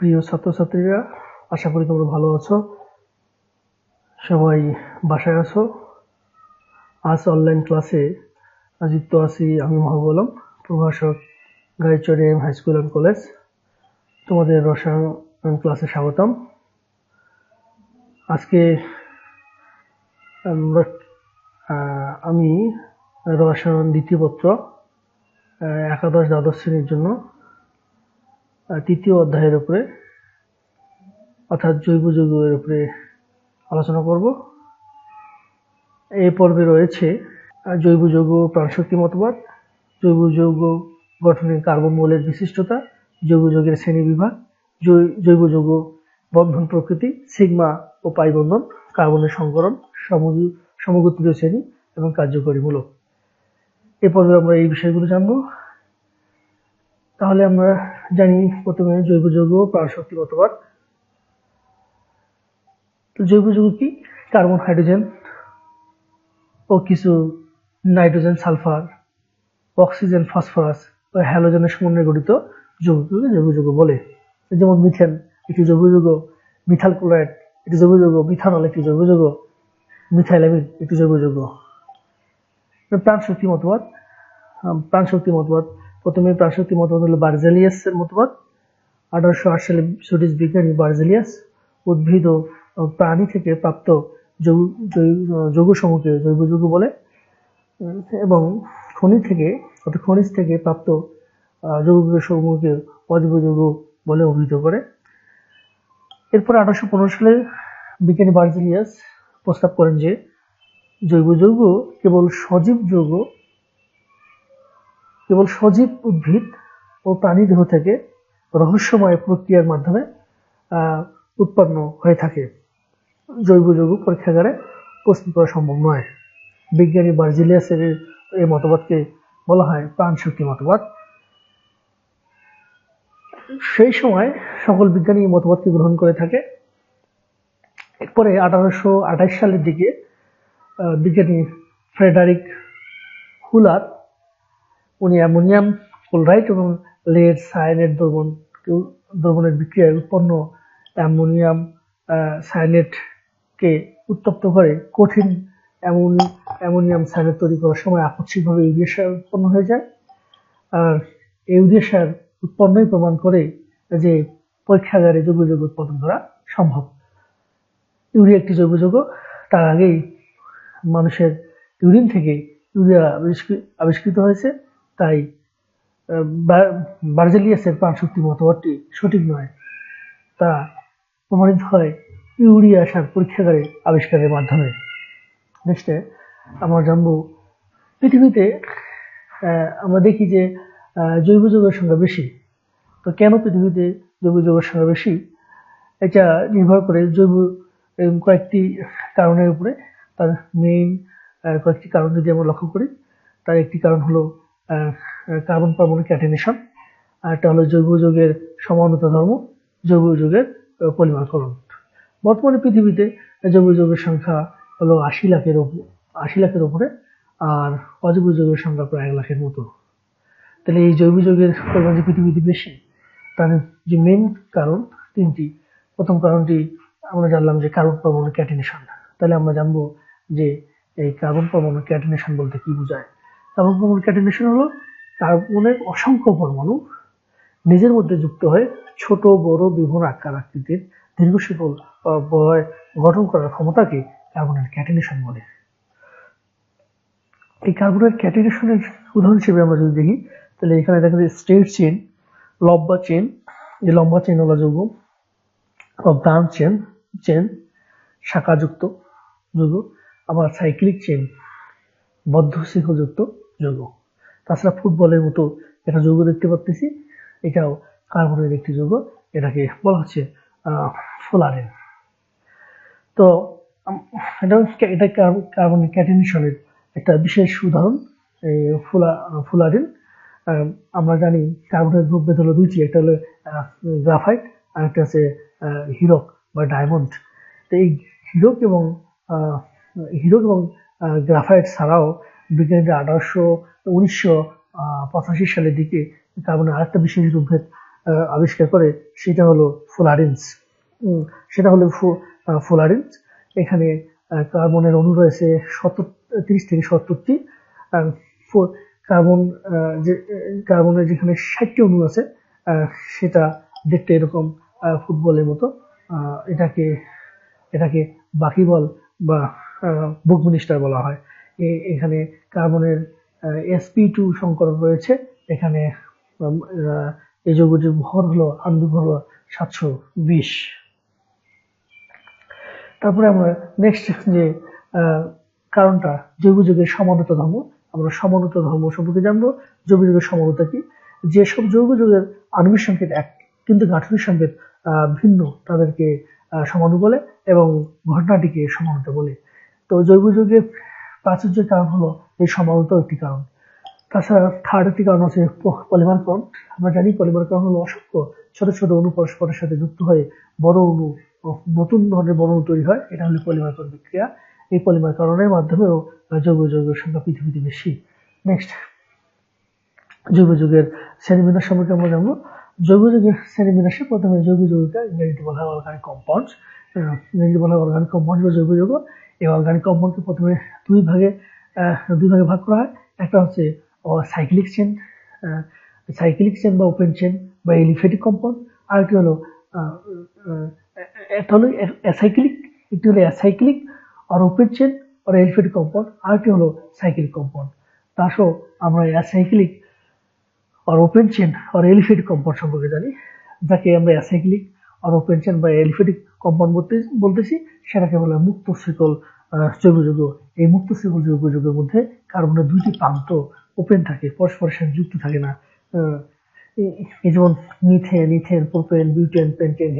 প্রিয় ছাত্রছাত্রীরা, আশা করি তোমরা ভালো আছো। সবাই বাসায় আছো। আজ অনলাইন ক্লাসে যুক্ত আছি আমি মহাবলম প্রভাষক গাইচরি M high school and college. তোমাদের রসায়ন ক্লাসে স্বাগতম। আজকে আমরা আমি রসায়ন দ্বিতীয় পত্র একাদশ দ্বাদশ শ্রেণির জন্য তৃতীয় অধ্যায়ের উপরে, অর্থাৎ জৈব যৌগের উপরে আলোচনা করব। এই পর্বে রয়েছে জৈব যৌগ প্রাণশক্তি মতবাদ, জৈব যৌগ গঠনের কার্বন মৌলের বিশিষ্টতা, জৈব যৌগের শ্রেণি বিভাগ জৈব যৌগ বন্ধন প্রকৃতি, সিগমা ও পাই বন্ধন, কার্বনের সংকরণ সমগোত্রীয় শ্রেণি এবং কার্যকরী মূলক এ পর্বে আমরা এই বিষয়গুলো জানব। তাহলে আমরা জানি প্রথমে জৈব যৌগ, প্রাণশক্তি মতবাদ তো জৈব যৌগ কি? কার্বন, হাইড্রোজেন ও কিছু নাইট্রোজেন, সালফার, অক্সিজেন, ফসফরাস ও হ্যালোজেনের সমন্বয়ে গঠিত যৌগকে জৈব যৌগ বলে। যেমন মিথেন একটি জৈব যৌগ। মিথাল ক্লোরাইড একটি জৈব যৌগ। মিথানল একটি জৈব যৌগ। মিথাইলামিন একটি জৈব যৌগ। প্রাণশক্তি মতবাদ। প্রাণশক্তি মতবাদ। প্রথমে প্রাণশক্তি মতবাদ হলো বার্জেলিয়াসের মতবাদ। আঠারোশো আট সালে সুইডিশ বিজ্ঞানী বার্জেলিয়াস উদ্ভিদ ও প্রাণী থেকে প্রাপ্ত যৌ- যৌ- যৌগ সমূহকে জৈব যৌগ বলে। এবং খনি থেকে, অর্থাৎ খনিজ থেকে প্রাপ্ত যৌগ সমূহকে অজৈব যৌগ বলে অভিহিত করে। এরপর আঠারোশো পনেরো সালে বিজ্ঞানী বার্জেলিয়াস প্রস্তাব করেন যে, জৈব যৌগ কেবল সজীব যৌগ কেবল সজীব উদ্ভিদ ও প্রাণী দেহ থেকে রহস্যময় প্রক্রিয়ার মাধ্যমে উৎপন্ন হয়ে থাকে। জৈব যৌগ পরীক্ষাগারে প্রস্তুত করা সম্ভব নয়। বিজ্ঞানী বার্জিলিয়াসের এই মতবাদকে বলা হয় প্রাণশক্তি মতবাদ। সেই সময় সকল বিজ্ঞানী এই মতবাদকে গ্রহণ করে থাকে। এরপরে আঠারোশো আঠাশ সালের দিকে বিজ্ঞানী ফ্রেডারিক হুলার উনি অ্যামোনিয়াম ক্লোরাইড এবং লেড সায়ানেট দ্রবণ দ্রবণের বিক্রিয়ায় উৎপন্ন অ্যামোনিয়াম সায়ানেটকে উত্তপ্ত করে কঠিন অ্যামোনি, অ্যামোনিয়াম সায়ানেট তৈরি করার সময় আকস্মিকভাবে ইউরিয়া সার উৎপন্ন হয়ে যায়। আর ইউরিয়া সার উৎপন্নই প্রমাণ করে যে পরীক্ষাগারে জৈব যৌগ উৎপাদন করা সম্ভব। ইউরিয়া একটি জৈব যৌগ, তার আগেই মানুষের ইউরিন থেকে ইউরিয়া আবিষ্কৃ- আবিষ্কৃত হয়েছে। তাই বার্জেলিয়াসের প্রাণশক্তি মতবাদটি সঠিক নয়। তা প্রমাণিত হয় ইউরিয়া সার পরীক্ষাগারে আবিষ্কারের মাধ্যমে। নেক্সটে আমরা জানব পৃথিবীতে আমরা দেখি যে জৈব যৌগের সংখ্যা বেশি। তো কেন পৃথিবীতে জৈব যৌগের সংখ্যা বেশি? এটা নির্ভর করে জৈব কয়েকটি কারণের উপরে। তার মেইন কয়েকটি কারণ যদি আমরা লক্ষ্য করি, তার একটি কারণ হলো কার্বন পারমাণু ক্যাটিনেশন, আর একটা হলো জৈব যুগের সমানতা ধর্ম, জৈব যুগের পরিমাণকরণ। বর্তমানে পৃথিবীতে জৈব যুগের সংখ্যা হলো আশি লাখের ওপর আশি লাখের ওপরে, আর অজৈব যুগের সংখ্যা প্রায় এক লাখের মতো। তাহলে এই জৈব যুগের পরিমাণ যে পৃথিবীতে বেশি, তার যে মেন কারণ তিনটি। প্রথম কারণটি আমরা জানলাম যে কার্বন পরমাণু ক্যাটিনেশন। তাহলে আমরা জানব যে এই কার্বন পরমাণু ক্যাটিনেশন বলতে কি বোঝায়। পরমাণু ক্যাটিনেশন হলো। কার্বনের অসংখ্য পরমাণু নিজের মধ্যে যুক্ত হয়ে ছোট, বড়, বিভিন্ন আকার আকৃতির দীর্ঘ শিকল গঠন করার ক্ষমতাকে কার্বনের ক্যাটিনেশন বলে। এই কার্বনের ক্যাটিনেশনের উদাহরণ হিসেবে আমরা যদি দেখি, তাহলে এখানে দেখা যায় স্ট্রেট চেন লম্বা চেন যে লম্বা চেন যৌগ, বা ব্রাঞ্চ চেন চেন শাখাযুক্ত যৌগ, আবার সাইক্লিক চেন বদ্ধ শিখযুক্ত যৌগ তাছাড়া ফুটবলের মতো একটা যৌগ দেখতে পাচ্ছি এটাও কার্বনের একটি যৌগ এটাকে বলা হচ্ছে ফোলারেন তো এটা এটা কার্বন ক্যাটিনেশনের একটা বিশেষ উদাহরণ ফুলা, ফুলারিন। আমরা জানি কার্বনের গ্রুপভেদ হলো দুইটি, একটা হলো গ্রাফাইট আর একটা আছে হিরক বা ডায়মন্ড। তো এই হিরক এবং হিরক এবং গ্রাফাইট ছাড়াও বিজ্ঞানীরা আঠারোশো উনিশশো পঁচাশি সালের দিকে কার্বনের আরেকটা বিশেষ আহ, আবিষ্কার করে সেটা হলো ফ্লোরেন্স সেটা হলো ফু- আহ, এখানে কার্বনের অণু রয়েছে সত্তর তিরিশ থেকে সত্তরটি। কার্বন যে কার্বনের যেখানে ষাটটি অণু আছে সেটা দেখতে এরকম ফুটবলের মতো। এটাকে এটাকে বাকিবল বা বুকমিনিস্টার বলা হয়। এখানে কার্বনের এসপি টু সংকরণ রয়েছে। এখানে এই যৌগটির ভর হলো আণবিক ভর সাতশো বিশ। তারপরে আমরা নেক্সট যে কারণটা জৈব যুগের সমানতা ধর্ম, আমরা সমানতা ধর্ম সম্পর্কে জানব। জৈব যুগের সমানতা কি? যেসব জৈব যুগের আণবিক সংকেত এক, কিন্তু গাঠনিক সংকেত ভিন্ন, তাদেরকে সমাণু বলে এবং ঘটনাটিকে সমানতা বলে। তো জৈব যুগের প্রাচুর্যের কারণ হলো এই সমানতাও একটি কারণ। তাছাড়া থার্ড একটি কারণ প- পলিমারকরণ আমরা জানি পলিমারকরণ হলো অসংখ্য ছোট ছোট অণু পরস্পরের সাথে যুক্ত হয়ে বড় অণু নতুন ধরনের বড় অণু তৈরি হয়। এটা হলো পলিমারকরণ বিক্রিয়া। এই পলিমারকরণের মাধ্যমেও জৈব যৌগের সংখ্যা পৃথিবীতে বেশি। নেক্সট জৈব যুগের শ্রেণীবিন্যাস সম্পর্কে আমরা জানব। জৈব যুগের শ্রেণীবিন্যাসে প্রথমে জৈব যৌগিকা ইংরেজিতে বলা হয় অর্গানিক কম্পাউন্ডস ইংরেজিতে বলা হয় অর্গানিক কম্পাউন্ড বা জৈব যৌগ। এই অর্গানিক কম্পাউন্ডকে প্রথমে দুই ভাগে দুই ভাগে ভাগ করা হয়। একটা হচ্ছে সাইক্লিক চেন সাইক্লিক চেন বা ওপেন চেন বা এলিফেটিক কম্পাউন্ড আরেকটি হলো আহ, আহ, একটা হলো অ্যাসাইক্লিক একটি হলো অ্যাসাইক্লিক আর ওপেন চেন আর এলিফেটিক কম্পাউন্ড আরেকটি হলো সাইক্লিক কম্পাউন্ড তাসহ আমরা অ্যাসাইক্লিক আর ওপেন চেন আর এলিফেটিক কম্পাউন্ড সম্পর্কে জানি। যাকে আমরা অ্যাসাইক্লিক আর ওপেন চেন বা এলিফেটিক কম্পাউন্ড বলতে বলতেছি সেটাকে বলা মুক্ত আহ, জৈব যৌগ এই মুক্ত শিকল জৈব যৌগের মধ্যে কার্বনের দুইটি প্রান্ত ওপেন থাকে পরস্পরের সাথে যুক্ত থাকে না। যেমন methane ethane propane butane pentane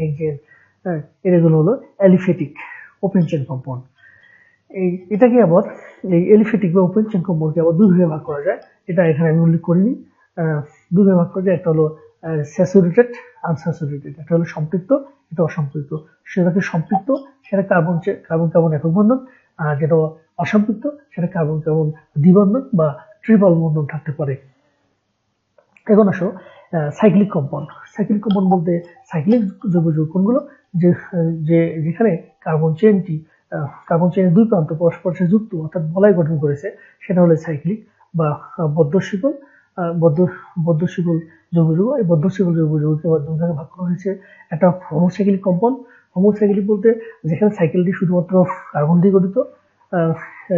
হ্যাঁ এগুলো হলো অ্যালিফেটিক ওপেন চেন কম্পাউন্ড এই এটাকে আবার এই এলিফেটিক বা ওপেন চেন কম্পাউন্ডকে আবার দুই ভাগে করা যায়। এটা এখানে আমি উল্লেখ করিনি। দুই ভাগ করা যায়। একটা হলো স্যাচুরেটেড, আনস্যাচুরেটেড একটা হলো সম্পৃক্ত, এটা অসম্পৃক্ত। সম্পৃক্ত, সেটা কার্বন কার্বন কার্বন একক বন্ধন, আর যেটা অসম্পৃক্ত, সেটা কার্বন কার্বন দ্বিবন্ধন বা ট্রিপল বন্ধন থাকতে পারে। এখন আসো সাইক্লিক কম্পাউন্ড সাইক্লিক কম্পাউন্ড বলতে সাইক্লিক যৌগ কোনগুলো? যে যে, যেখানে কার্বন চেনটি কার্বন চেনের দুই প্রান্ত পরস্পর যুক্ত, অর্থাৎ বলয় গঠন করেছে, সেটা হলো সাইক্লিক বা বদ্ধ শিকল বদ্ধ বদ্ধ শিকল যৌগ যৌগ এই বদ্ধ শিকল যৌগ যৌগকে আবার ভাগে করা হয়েছে। একটা হোমোসাইক্লিক কম্পাউন্ড হোমোসাইক্লিক বলতে যেখানে সাইকেলটি শুধুমাত্র কার্বন দিয়ে গঠিত।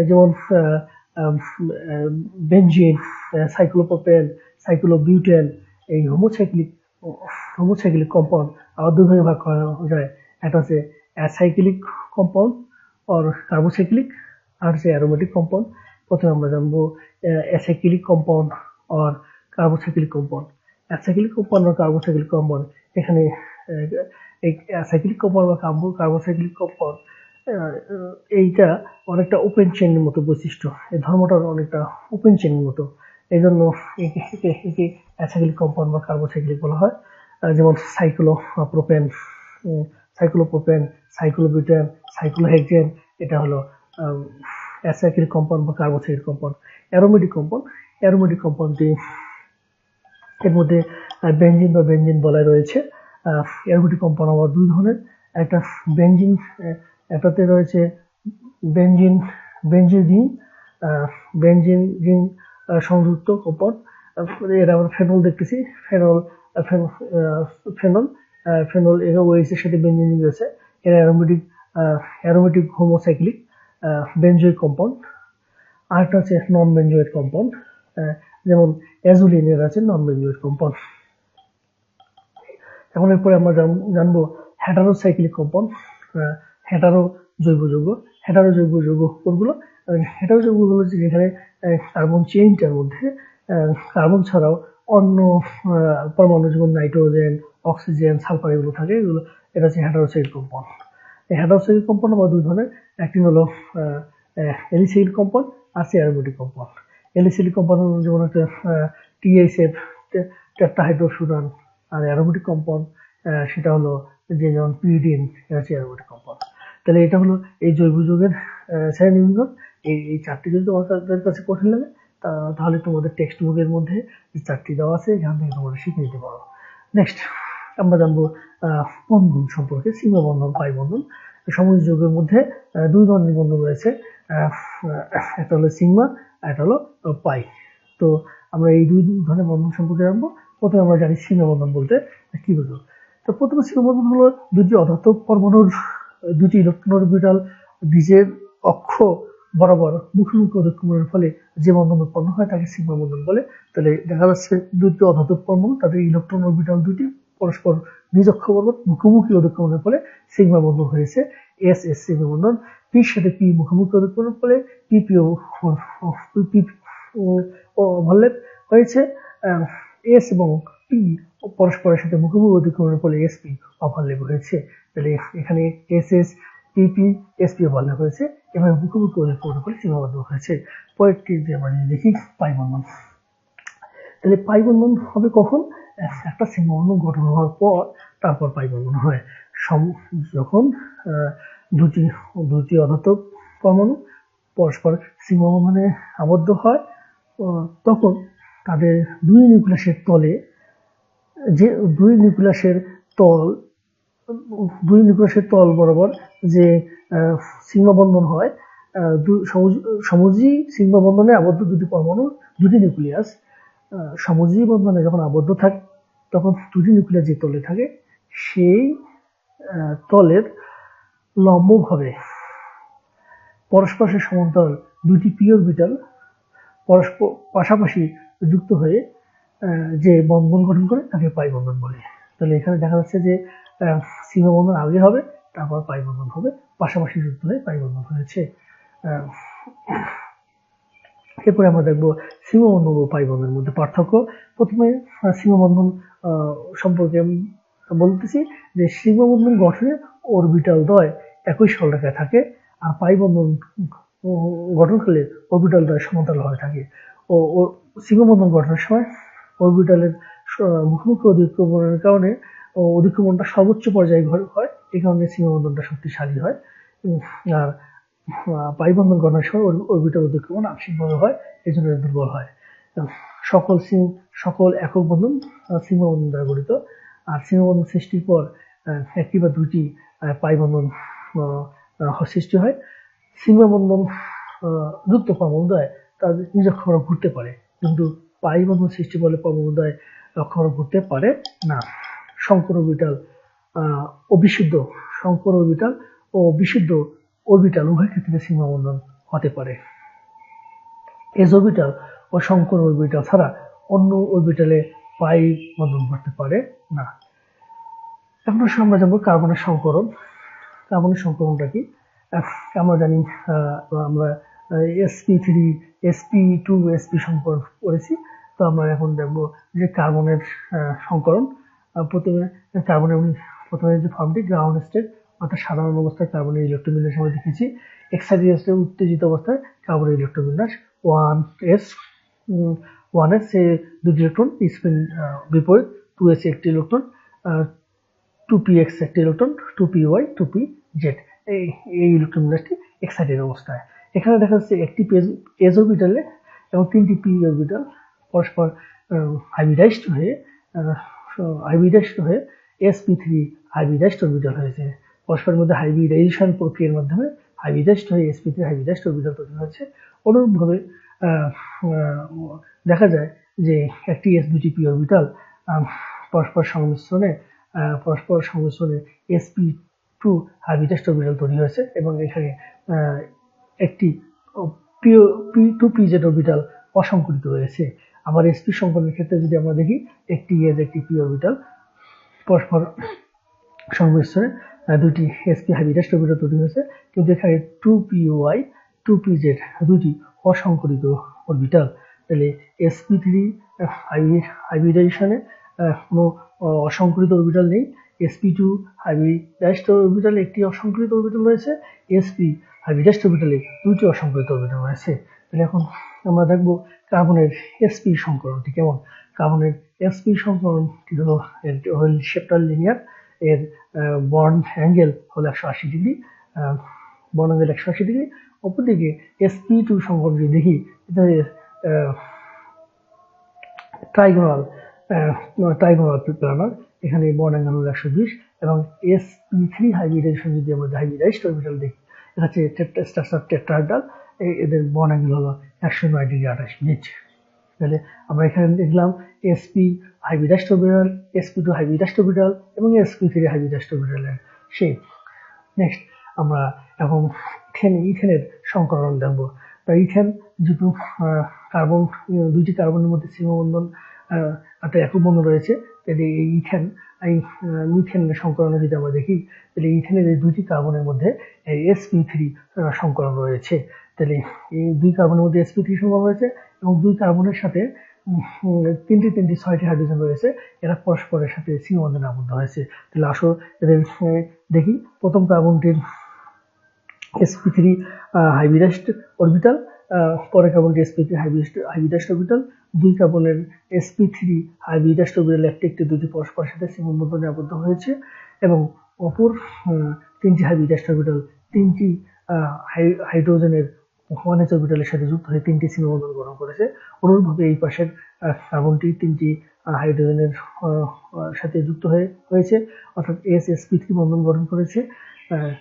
যেমন বেঞ্জিন সাইক্লোপ্রোপেন সাইক্লোবিউটেন এই হোমোসাইক্লিক হোমোসাইক্লিক কম্পাউন্ড আবার দুই ভাগে ভাগ করা যায়। একটা হচ্ছে অ্যাসাইক্লিক কম্পাউন্ড আর কার্বোসাইক্লিক আর হচ্ছে অ্যারোমেটিক কম্পাউন্ড প্রথমে আমরা জানব অ্যাসাইক্লিক কম্পাউন্ড আর কার্বোসাইক্লিক কম্পাউন্ড অ্যাসাইক্লিক কম্পাউন্ড আর কার্বোসাইক্লিক কম্পাউন্ড এখানে অ্যাসাইক্লিক কম্পাউন্ড বা কার্বো কার্বোসাইক্লিক কম্পাউন্ড এইটা অনেকটা ওপেন চেনের মতো বৈশিষ্ট্য। এই ধর্মটার অনেকটা ওপেন চেনের মতো। এই জন্য অ্যাসাইক্লিক কম্পাউন্ড বা কার্বোসাইক্লিক বলা হয়। যেমন cyclopropane cyclopropane cyclobutane cyclohexane এটা হলো অ্যাসাইক্লিক কম্পাউন্ড বা carbocyclic compound aromatic compound aromatic কম্পাউন্ডটি এর মধ্যে বেঞ্জিন বা বেঞ্জিন বলা রয়েছে। অ্যারোমেটিক কম্পাউন্ড আবার দুই ধরনের। একটা বেঞ্জিন একটাতে রয়েছে বেঞ্জিন বেঞ্জিন বেঞ্জিন সংযুক্ত কম্পাউন্ড এর আমরা ফেনল দেখতেছি। ফেনল ফেনল ফেনল এর ওয়েস এর সাথে বেঞ্জিন রয়েছে এর aromatic aromatic homocyclic benzenoid compound আরেকটা হচ্ছে নন বেঞ্জয়েড কম্পাউন্ড যেমন অ্যাজুলিনের আছে নন বেঞ্জয়েড কম্পাউন্ড এখন এরপরে আমরা জানব জানব হেটারোসাইক্লিক কম্পাউন্ড হেটারো জৈব যৌগ হেটারো জৈব যৌগ কোনগুলো হেটারো যৌগগুলো হচ্ছে যেখানে কার্বন চেইনটার মধ্যে কার্বন ছাড়াও অন্য পরমাণু যেমন নাইট্রোজেন অক্সিজেন সালফার এগুলো থাকে, এগুলো, এটা হচ্ছে হেটারোসাইক্লিক কম্পাউন্ড এই হেটারোসাইক্লিক কম্পাউন্ড আবার দুই ধরনের, একটি হলো এলিসাইক্লিক কম্পাউন্ড আর অ্যারোমেটিক কম্পাউন্ড এলিসাইক্লিক কম্পাউন্ড যেমন একটা টিএসএফ টেট্রাহাইড্রোসুরান আর অ্যারোমেটিক কম্পাউন্ড সেটা হলো যে যেমন এটা হচ্ছে অ্যারোমেটিক কম্পাউন্ড তাহলে এটা হলো এই জৈব যৌগের শ্রেণীবিভাগ এই এই চারটি যদি তোমাদের কাছে কঠিন লাগে তাহলে তোমাদের টেক্সট বুকের মধ্যে যে চারটি দেওয়া আছে, এখান থেকে তোমরা শিখে নিতে পারো। নেক্সট আমরা জানব বন্ধন সম্পর্কে সিংহ বন্ধন পাই বন্ধন সমাজ যুগের মধ্যে দুই ধরনের বন্ধন রয়েছে একটা হলো সিগমা একটা হলো পাই। তো আমরা এই দুই ধরনের বন্ধন সম্পর্কে জানব। প্রথমে আমরা জানি সীমা বন্ধন বলতে কি বুঝো? তো প্রথমে সীমা বন্ধন হলো দুটি অধাতব পরমাণুর, দুটি ইলেকট্রন অরবিটাল নিজের অক্ষ বরাবর মুখোমুখি অধিক্রমণের ফলে যে বন্ধন উৎপন্ন হয় তাকে সিগমা বন্ধন বলে। তাহলে দেখা যাচ্ছে দুটি অধাতব পরমাণু, তাদের ইলেকট্রন অরবিটাল দুটি পরস্পর নিজ অক্ষ বরাবর মুখোমুখি অধিক্রমণের ফলে সিগমা বন্ধন হয়েছে। এস এস সিগমা বন্ধন পির সাথে পি মুখোমুখি অধিক্রমণের ফলে পিপিও পি হয়েছে এস এবং পি পরস্পরের সাথে মুখোমুখি অধিক্রমণের ফলে এসপি অভারলেপ হয়েছে। তাহলে এখানে S S PP SP overlap হয়েছে, এভাবে মুখোমুখি অধিক্রমণের ফলে সীমাবদ্ধ হয়েছে। পরেরটি যদি আমরা দেখি, পাই বন্ধন। তাহলে পাই বন্ধন হবে কখন? একটা সীমাবন্ধন গঠন হওয়ার পর তারপর পাই বন্ধন হয়। যখন দুটি দুটি অধাতব পরমাণু পরস্পর সীমাবন্ধনে আবদ্ধ হয় তখন তাদের দুই নিউক্লিয়াসের তলে, যে দুই নিউক্লিয়াসের তল, দুই নিউক্লিয়াসের তল বরাবর যে সীমাবন্ধন হয় সমুজ- সীমাবন্ধনে আবদ্ধ দুটি পরমাণু, দুটি নিউক্লিয়াস সমুজী বন্ধনে যখন আবদ্ধ থাকে, তখন দুটি নিউক্লিয়াস যে তলে থাকে, সেই তলের লম্বভাবে। পরস্পরের সমান্তরাল দুটি পি অরবিটাল পরস্পর পাশাপাশি যুক্ত হয়ে যে বন্ধন গঠন করে তাকে পাই বন্ধন বলে। তাহলে এখানে দেখা যাচ্ছে যে সীমা বন্ধন আগে হবে, তারপর পাই বন্ধন হবে, পাশাপাশি যুক্ত হয়ে পাই বন্ধন হয়েছে। এরপরে আমরা দেখব সীমাবন্ধন ও পাই বন্ধনের মধ্যে পার্থক্য। প্রথমে সীমাবন্ধন সম্পর্কে বলতেছি যে সীমাবন্ধন গঠনে অরবিটাল দ্বয় একই সরলরেখায় থাকে আর পাই বন্ধন গঠনকালে অরবিটাল দ্বয় সমান্তরালভাবে থাকে। ও ও সীমাবন্ধন গঠনের সময় অরবিটালের মুখোমুখি অধিক্রমণের কারণে অধিক্রমণটা সর্বোচ্চ পর্যায়ে ঘ- হয়। এই কারণে সীমাবন্ধনটা শক্তিশালী হয়। আর পাইবন্ধন গঠনের সময় অরবিটাল অধিক্রমণ আংশিকভাবে হয় এই জন্য দুর্বল হয়। সকল সকল একক বন্ধন সীমাবন্ধন দ্বারা গঠিত। আর সীমাবন্ধন সৃষ্টির পর একটি বা দুটি পাইবন্ধন সৃষ্টি হয়। সীমাবন্ধন যুক্ত পরমাণুদ্বয় তাদের নিজ অক্ষরে ঘুরতে পারে। কিন্তু পাইবন্ধন সৃষ্টি করলে পরমাণুদ্বয় অক্ষরে ঘুরতে পারে না। শঙ্কর অরবিটাল আহ, ও বিশুদ্ধ শঙ্কর অরবিটাল ও বিশুদ্ধ অরবিটাল উভয় ক্ষেত্রে সীমাবন্ধন হতে পারে। এস অরবিটাল ও শঙ্কর অরবিটাল ছাড়া অন্য অরবিটালে পাই বন্ধন ঘটতে পারে? না। এখন আসলে আমরা জানব কার্বনের সংকরণ। কার্বনের সংকরণটা কি? আমরা জানি আমরা SP three SP two SP সংকরণ করেছি। তো আমরা এখন দেখব যে কার্বনের সংকরণ প্রথমে, কার্বনের প্রথমে যে ফর্মটি গ্রাউন্ড স্টেট অর্থাৎ সাধারণ অবস্থায় কার্বনের ইলেকট্রোবিন্যাস আমরা দেখেছি। এক্সাইটেড উত্তেজিত অবস্থায় কার্বনের ইলেকট্রোবিন্যাস ওয়ান এস ওয়ান এস সে দুটি ইলেকট্রন, স্পিন বিপরীত, টু এস একটি ইলেকট্রন টু পি এক্স একটি electron, two P Y, two P Z. এই এই ইলেকট্রন বিন্যাসটি এক্সাইটেড অবস্থায়। এখানে দেখা যাচ্ছে একটি এজ অরবিটালে এবং তিনটি পি অরবিটাল পরস্পর হাইব্রিডাইজড হয়ে হাইব্রিডাইজড হয়ে এসপি থ্রি হাইব্রিডাইজড অরবিটাল হয়েছে। পরস্পরের মধ্যে হাইব্রিডাইজেশন প্রক্রিয়ার মাধ্যমে হাইব্রিডাইজড হয়ে এসপি থ্রি হাইব্রিডাইজড অরবিটাল তৈরি হয়েছে। অনুরূপভাবে দেখা যায় যে একটি এস দুটি পি অরবিটাল পরস্পর সংমিশ্রণে পরস্পর সংমিশ্রণে এসপি টু হাইব্রিডাইজড অরবিটাল তৈরি হয়েছে এবং এখানে একটি P two P Z orbital অসংকরিত রয়েছে আবার এসপি সংকলনের ক্ষেত্রে যদি আমরা দেখি, একটি এজ একটি পি অরবিটাল পরস্পর সংমিশ্রণে দুটি এসপি হাইব্রিডাইজড অরবিটাল তৈরি হয়েছে। কিন্তু এখানে two P Y two P Z দুটি অসংকরিত অরবিটাল। তাহলে এসপি থ্রি হাইব্রিডাইজেশনে কোনো অসংকরিত অরবিটাল নেই। এসপি টু হাইব্রিডাইজড অরবিটালে একটি অসংকরিত অরবিটাল রয়েছে। এসপি হাইব্রিডাইজড অরবিটালে দুটি অসংকরিত অরবিটাল রয়েছে। তাহলে এখন আমরা দেখব কার্বনের এসপি সংকরণটি কেমন। কার্বনের এসপি সংকরণটি হলো? হল শেপটার লিনিয়ার। এর বন্ড অ্যাঙ্গেল হলো একশো আশি ডিগ্রি। অ্যাঙ্গেল একশো আশি ডিগ্রি অপরদিকে এসপি টু সংকরণ যদি দেখি ট্রাইগোনাল ট্রাইগোনাল প্লানার এখানে বন্ড অ্যাঙ্গেল হলো একশো বিশ, এবং এস পি থ্রি হাইব্রিডাইজেশন যদি আমরা হাইব্রিডাইজড অরবিটাল দেখি, এটা হচ্ছে স্ট্রাকচার টেট্রাহাইড্রাল এদের বন্ড অ্যাঙ্গেল হলো একশো নয় ডিগ্রি আঠাশ মিনিট তাহলে আমরা এখানে দেখলাম SP hybridized orbital SP two hybridized orbital এবং এসপি থ্রি হাইব্রিডাইজড অরবিটালের সেই নেক্সট আমরা এখন ইথেন ইথেনের সংকরণ দেখব তা ইথেন যেহেতু কার্বন দুইটি কার্বনের মধ্যে সীমাবন্ধন একটা একক বন্ধন রয়েছে। তাহলে এই ইথেন, এই মিথেনের সংকরণে যদি আমরা দেখি, তাহলে ইথেনের এই দুইটি কার্বনের মধ্যে এই এসপি থ্রি সংকরণ রয়েছে। তাহলে এই দুই কার্বনের মধ্যে এসপি থ্রি সংকরণ রয়েছে এবং দুই কার্বনের সাথে তিনটি তিনটি, ছয়টি হাইড্রোজেন রয়েছে। এরা পরস্পরের সাথে সীমাবন্ধনে আবদ্ধ হয়েছে। তাহলে আসো এদের দেখি প্রথম কার্বনটির sp3 হাইব্রিডাইজড অরবিটাল পরে কার্বনটি sp3 হাইব্রিডাইজড অরবিটাল দুই কার্বনের sp3 হাইব্রিডাইজড অরবিটাল একটি একটি দুটি পরস্পরের সাথে সীমাবদ্ধনে আবদ্ধ হয়েছে এবং অপর তিনটি হাইব্রিডাইজড অরবিটাল তিনটি হাইড্রোজেনের ওয়ানেজ অরবিটালের সাথে যুক্ত হয়ে তিনটি সীমাবন্ধন গ্রহণ করেছে। অনুরূপভাবে এই পাশের কার্বনটি তিনটি হাইড্রোজেনের সাথে যুক্ত হয়ে, হয়েছে। অর্থাৎ এস এসপি থ্রি বন্ধন গঠন করেছে।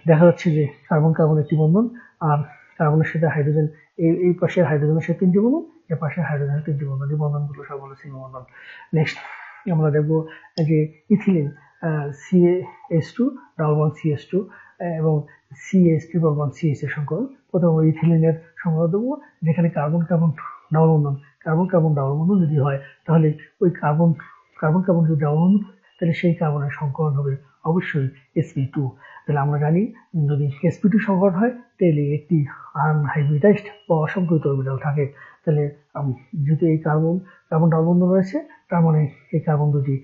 দেখা যাচ্ছে যে কার্বন কার্বন একটি বন্ধন আর কার্বনের সাথে হাইড্রোজেন, এই এই পাশের হাইড্রোজেনের সাথে তিনটি বন্ধন, এ পাশের হাইড্রোজেনের তিনটি বন্ধন, এই বন্ধনগুলো সব হলো সিঙ্গল বন্ধন। নেক্সট আমরা দেখব যে ethylene CS two double one CS two এবং সিএস ট্রিপল ওয়ান সিএস এর সংকলন প্রথম ইথিলিনের সংকলন দেবো, যেখানে কার্বন কার্বন ডাবল বন্ধন, কার্বন কার্বন ডাবল বন্ধন যদি হয়, তাহলে ওই কার্বন কার্বন কার্বন যদি ডাবল বন্ধন তাহলে সেই কার্বনের সংকলন হবে। অবশ্যই এসপি টু তাহলে আমরা জানি, যদি এসপি টু সংকট হয়, তাহলে একটি আনহাইব্রিডাইজড বা অসংকৃত অরবিটাল থাকে। তাহলে যেহেতু এই কার্বন কার্বন ডাবল বন্ধন রয়েছে, তার মানে এই কার্বন দুটি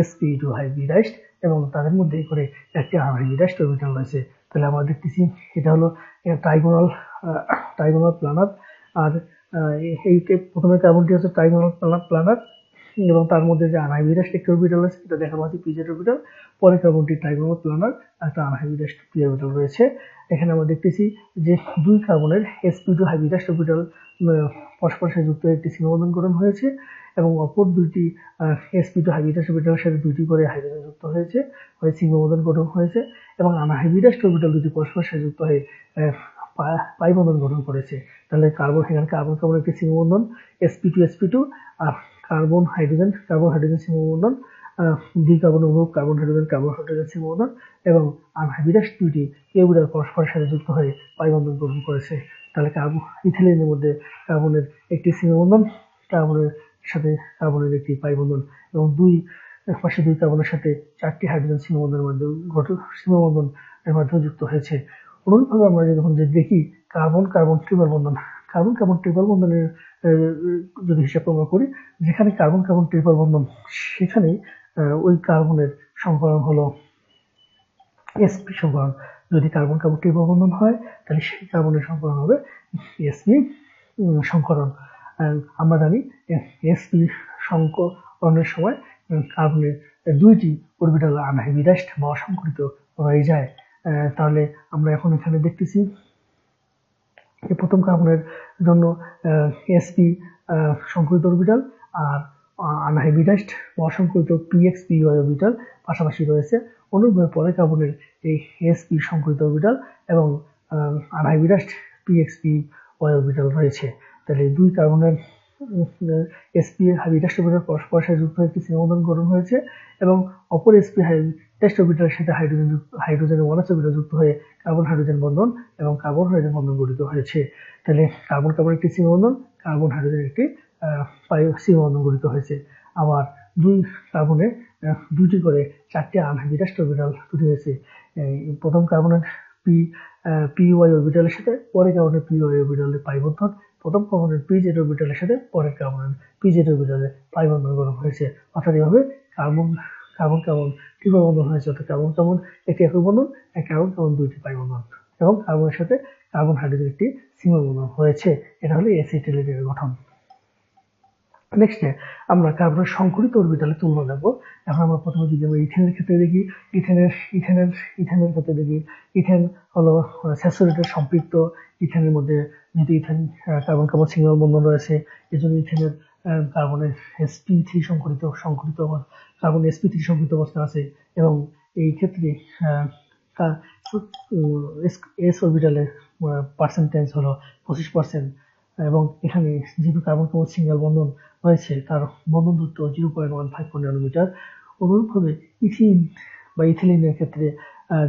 এসপি টু হাইব্রিডাইজড এবং তাদের মধ্যে করে একটি আনহাইব্রিডাইজড অরবিটাল রয়েছে। তাহলে আমরা দেখতেছি, এটা হলো ট্রাইগোনাল ট্রাইগোনাল প্ল্যানার আর এই প্রথমে কার্বনটি হচ্ছে ট্রাইগোনাল প্ল্যানার এবং তার মধ্যে যে আনহাইব্রিডাইজড একটি অরবিটাল আছে, এটা দেখানো আছে পিজেড অরবিটাল পরে কার্বনটি ট্রাইগোনাল প্ল্যানার একটা আনহাইব্রিডাইজড পি অরবিটাল রয়েছে। এখানে আমরা দেখতেছি যে দুই কার্বনের এসপি টু হাইব্রিডাইজড অরবিটাল পরস্পর সাথে যুক্ত একটি গঠন হয়েছে এবং অপর দুইটি sp2 টু হাইব্রিডাইজড অরবিটালের সাথে দুইটি করে হাইড্রোজেন যুক্ত হয়েছে, হয়ে সীমাবদ্ধন গঠন হয়েছে এবং আনহাইব্রিডাইজড অরবিটাল দুটি পরস্পর সাথে যুক্ত হয়ে পাই বন্ধন গঠন করেছে। তাহলে কার্বন এখানে কার্বন কার্বন একটি সীমাবন্ধন sp2 sp2 আর কার্বন, হাইড্রোজেন কার্বন, হাইড্রোজেন সীমাবন্ধন দুই কার্বন অনুরূপ কার্বন, হাইড্রোজেন কার্বন, হাইড্রোজেন সীমাবন্ধন এবং আনহাইব্রিডাইজড দুইটি এগুলোর পরস্পরের সাথে যুক্ত হয়ে পাইবন্ধন গ্রহণ করেছে। তাহলে কার্বন ইথিলিনের মধ্যে কার্বনের একটি সীমাবন্ধন কার্বনের সাথে কার্বনের একটি পাইবন্ধন এবং দুই পাশে দুই কার্বনের সাথে চারটি হাইড্রোজেন সীমাবন্ধনের মাধ্যমে গঠন সীমাবন্ধন এর মাধ্যমে যুক্ত হয়েছে। অনুরূপভাবে আমরা যখন দেখি, কার্বন কার্বন, ট্রিপল বন্ধন। কার্বন কার্বন ট্রিপল বন্ধনের যদি হিসাব আমরা করি, যেখানে কার্বন কার্বন ট্রিপল বন্ধন সেখানেই ওই কার্বনের সংকরণ হলো এসপি সংকরণ যদি কার্বন কার্বন ট্রিপল বন্ধন হয়, তাহলে সেই কার্বনের সংকরণ হবে এসপি সংকরণ আমরা জানি এসপি সংকরণের সময় কার্বনের দুইটি অরবিটাল আনহাইব্রিডাইজড বা অসংকরিত রয়ে যায়। তাহলে আমরা এখন এখানে দেখতেছি এই প্রথম কার্বনের জন্য এসপি সংকুলিত অরবিটাল আর আনহাইব্রিডাইজড অসংকুলিত পিএক্সপি অরবিটাল পাশাপাশি রয়েছে। অনুরূপভাবে পরে কার্বনের এই এসপি সংকুলিত অরবিটাল এবং আনহাইব্রিডাইজড পিএক্স পি অরবিটাল রয়েছে। তাহলে দুই কার্বনের এসপি হাইব্রিডাইজড অরবিটাল পরস্পর যুক্ত একটি সীমাবন্ধন গঠন হয়েছে এবং অপর এসপি অরবিটালের সাথে হাইড্রোজেন হাইড্রোজেনের ওয়ানাস অরবিটাল যুক্ত হয়ে কার্বন হাইড্রোজেন বন্ধন এবং কার্বন হাইড্রোজেন বন্ধন গঠিত হয়েছে। তাহলে কার্বন কার্বন একটি সীমাবন্ধন কার্বন হাইড্রোজেন একটি সীমাবন্ধন গঠিত হয়েছে। আবার দুই কার্বনে দুইটি করে চারটি আনহাইব্রিডাইজড অরবিটাল তৈরি হয়েছে। প্রথম কার্বনের পি পি ওয়াই অরবিটালের সাথে, পরে কার্বনের পি ওয়াই অরবিটালের পাইবন্ধন প্রথম কম্পোনেন্ট পি জেড অরবিটালের সাথে পরের কার্বন পি জেড অরবিটালে পাইবন্ধন গঠন হয়েছে অর্থাৎ এভাবে কার্বন কার্বন কার্বন ট্রিপল বন্ধন হয়েছে অর্থাৎ কার্বন কার্বন একটি একক বন্ধন এক কার্বন কার্বন দুইটি পাই বন্ধন এবং কার্বনের সাথে কার্বন হাইড্রোজেন একটি সিঙ্গল বন্ধন হয়েছে এটা হলো এসিটিলিটির গঠন নেক্সটে আমরা কার্বনের সংকরিত অরবিটালে তুলনা দেখব এখন আমরা প্রথমে যদি আমরা ইথেনের ক্ষেত্রে দেখি, ইথেনের ইথেনের ইথেনের ক্ষেত্রে দেখি, ইথেন হলো স্যাচুরেটেড সম্পৃক্ত, ইথেনের মধ্যে যেহেতু ইথেন কার্বন কার্বন সিঙ্গল বন্ধন রয়েছে এই জন্য ইথেনের কার্বনের sp থ্রি সংকরিত সংকরিত কার্বন এসপি থ্রি সংকরিত অবস্থা আছে এবং এই ক্ষেত্রে এস অরবিটালের পার্সেন্টেজ হলো পঁচিশ পার্সেন্ট এবং এখানে যেহেতু কার্বন কার্বন সিঙ্গেল বন্ধন রয়েছে, তার বন্ধন দূরত্ব zero point one five four nanometer অনুরূপভাবে ইথিন বা ইথিলিনের ক্ষেত্রে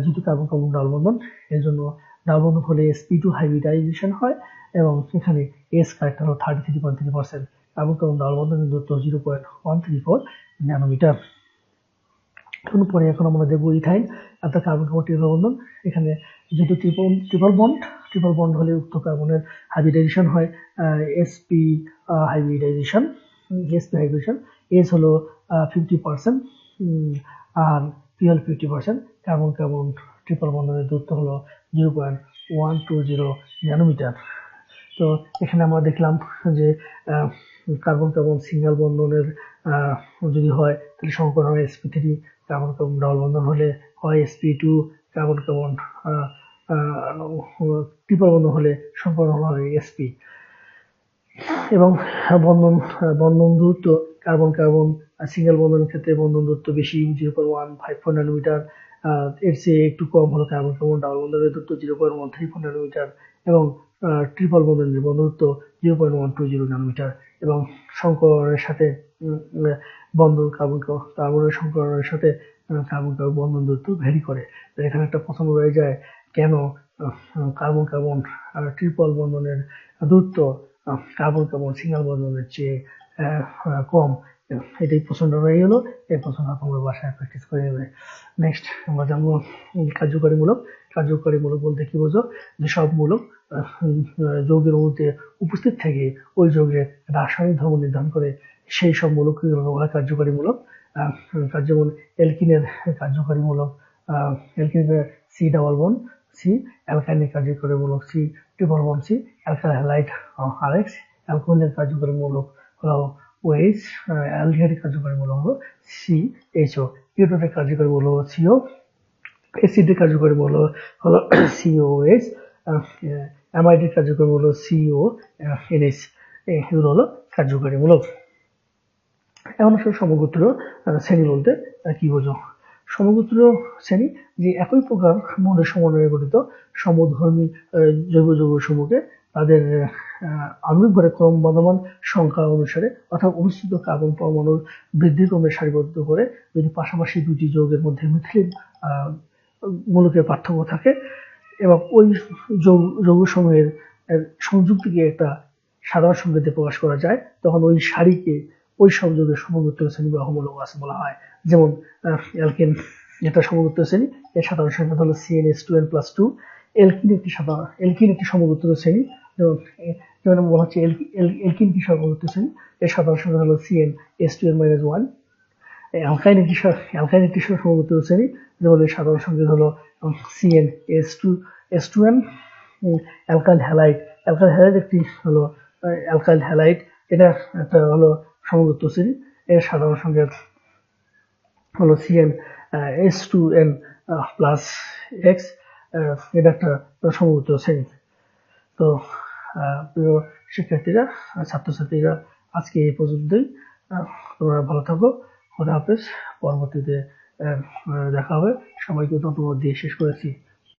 যেহেতু কার্বন কার্বন ডাল বন্ধন, এর জন্য ডাল বন্ধন হলে এসপি টু হাইব্রিডাইজেশন হয় এবং এখানে এস কারেক্টার হলো thirty three point three percent carbon carbon ডাল বন্ধনের দূরত্ব zero point one three four nanometre এখন পরে এখন আমরা দেখব ইথাইন অর্থাৎ কার্বন কার্বন ট্রিপল বন্ধন। এখানে যেহেতু triple triple bond triple bond হলে উক্ত কার্বনের হাইব্রিডাইজেশন হয় SP hybridization SP hybridization S হলো ফিফটি পার্সেন্ট আর PL fifty percent carbon carbon triple বন্ধনের দূরত্ব হলো zero point one two zero nanometer তো এখানে আমরা দেখলাম যে কার্বন কার্বন সিঙ্গেল বন্ধনের যদি হয়, তাহলে সংকরণ হয় SP three carbon carbon double বন্ধন হলে হয় SP two carbon carbon triple বন্ধন হলে সংকরণ হয় এসপি এবং বন্ধন বন্ধন দূরত্ব কার্বন কার্বন সিঙ্গেল বন্ধনের ক্ষেত্রে বন্ধন দূরত্ব বেশি zero point one five four nanometer এর চেয়ে একটু কম হলো কার্বন কার্বন ডাবল বন্ধনের দূরত্ব zero point one three four nanometer এবং ট্রিপল বন্ধনের বন্ধুত্ব zero point one two zero nanometer এবং সংকরণের সাথে বন্ধন কার্বন কার্বনের সংকরণের সাথে কার্বন কার্বন বন্ধন দূরত্ব ভ্যারি করে। এখানে একটা প্রশ্ন রয়ে যায় কেন কার্বন কার্বন ট্রিপল বন্ধনের দূরত্ব কার্বন কার্বন সিঙ্গেল বন্ধনের চেয়ে কম এটাই প্রশ্নটা রয়ে গেলো। এই প্রশ্নটা তোমরা বাসায় প্র্যাকটিস করে নেবে। নেক্সট আমরা জানব কার্যকারীমূলক। কার্যকারীমূলক বলতে কি বোঝো? যে সব মূলক যৌগের মধ্যে উপস্থিত থেকে ওই যৌগের রাসায়নিক ধর্ম নির্ধারণ করে সেই সব মূলকগুলো বলা কার্যকারীমূলক। যেমন এলকিনের কার্যকারীমূলক এলকিনের সি ডাবল বন সি অ্যালকাইনের কার্যকরীমূলক C triple bond C alkyl halide R X অ্যালকোহলের কার্যকরীমূলক হলো ওএইচ অ্যালডিহাইডের কার্যকরীমূলক হলো সি এইচও কিউটোটের কার্যকরীমূলক হলো সিও অ্যাসিডের কার্যকরীমূলক হলো সিওএইচ অ্যামাইডের কার্যকরীমূলক সিও এনএস এগুলো হলো কার্যকরীমূলক এখন আসলে শ্রেণি বলতে কি বোঝো? সমগোত্র শ্রেণি, যে একই প্রকার মৌলের সমন্বয়ে গঠিত সমধর্মী জৈব যৌগ সমূহকে তাদের আণবিক ক্রম বর্ধমান সংখ্যা অনুসারে অর্থাৎ অনুষ্ঠিত কার্বন পরমাণুর বৃদ্ধি ক্রমে সারিবদ্ধ করে যদি পাশাপাশি দুটি যৌগের মধ্যে মিথিলিন মূলকের পার্থক্য থাকে এবং ওই যৌগ সমূহের সংযুক্তিকে একটা সাধারণ সংকেতে প্রকাশ করা যায়, তখন ওই সারিকে ওই সংযোগের সমগোত্র শ্রেণি বা হোমোলোগ আছে বলা হয়। যেমন অ্যালকেন যেটা সমগোত্র শ্রেণি, এর সাধারণ সংখ্যা হলো CN S two N plus two alkene একটি সাধারণ, এলকিন একটি সমগোত্র শ্রেণি। যেমন যেমন বলা হচ্ছে এলকিন কি সমগোত্র শ্রেণি। এর সাধারণ সংখ্যা হলো CN S two N minus one alkyne একটি অ্যালকাইন একটি সমগোত্র শ্রেণি। যেমন, এর সাধারণ সংখ্যা হলো CN S two S two N alkyl halide alkyl halide একটি হলো অ্যালকাইল হ্যালাইট। এটা একটা হলো সমগোত্র শ্রেণি এর সাধারণ সংখ্যা হলো CN S two N plus X এটা একটা সমগোত্র শ্রেণি। তো প্রিয় শিক্ষার্থীরা, ছাত্রছাত্রীরা, আজকে এই পর্যন্তই। তোমরা ভালো থাকো। খোদা হাফেজ। পরবর্তীতে দেখা হবে। সবাইকে নতুন দিয়ে শেষ করেছি।